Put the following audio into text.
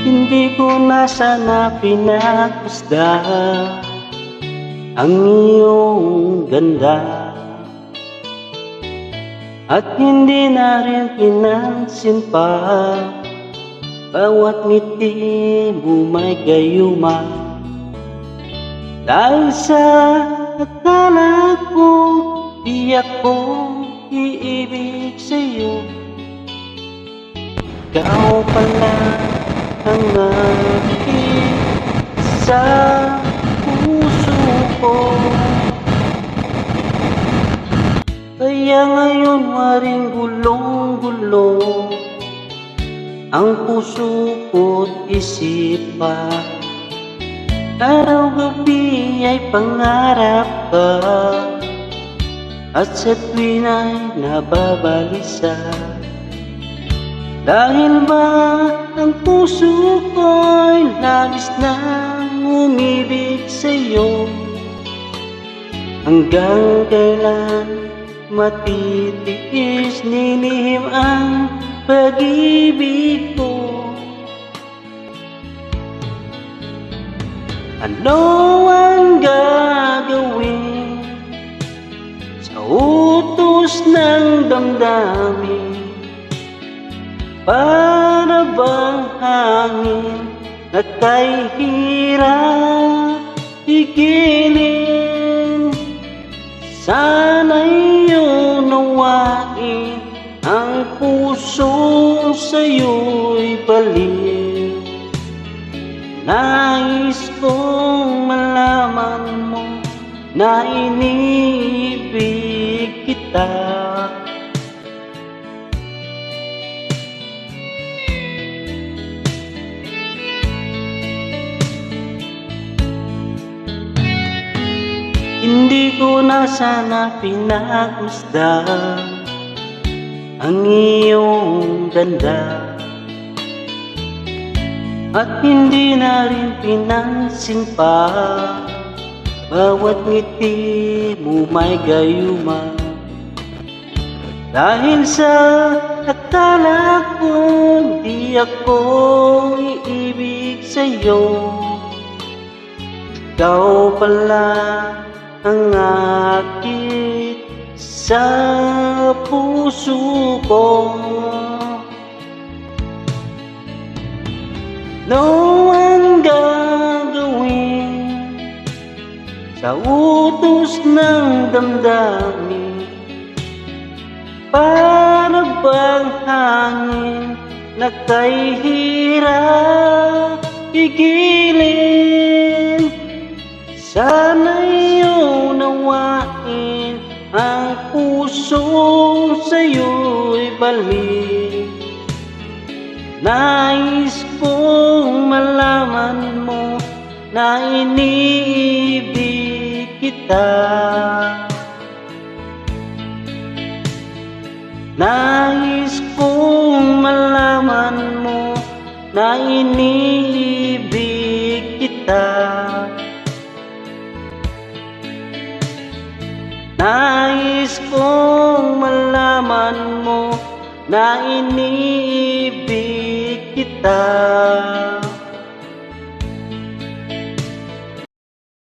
Hindi ko na sana pinagmasda Ang iyong ganda. At hindi na rin pinansin pa. Bawat ngiti mo may gayuma Dahil sa akala ko Di ako iibig sa'yo. Ikaw pala ang aking sa puso ko. Kaya ngayon maring gulong-gulo Ang puso ko't isipan. Araw-gabi ay pangarap ka. At sa tuwin ay nababalisa Dahil ba ang puso ko'y labis na umibig sa'yo Hanggang kailan matitiis nilihim ang pag-ibig ko Ano ang gagawin sa utos ng damdamin? Para bang hangin na kay hirap igilin? Sana'y unawain ang puso sa'yo'y balik Nais kong malaman mo na inibig kita Hindi ko na sana pinagmasdan ang iyong ganda. At hindi na rin pinansin pa Bawat ngiti mo may gayuma Dahil sa akala ko di ako iibig sa'yo Ikaw pala ang akit sa puso ko. No ang gagawin sa utos ng damdamin. Para bang hangin na kay hirap igilin. Sana'y unawain ang puso sa'yo'y balik Nais kong malaman mo na iniibig kita. Nais kong malaman mo na iniibig kita Nais kong malaman mo na iniibig kita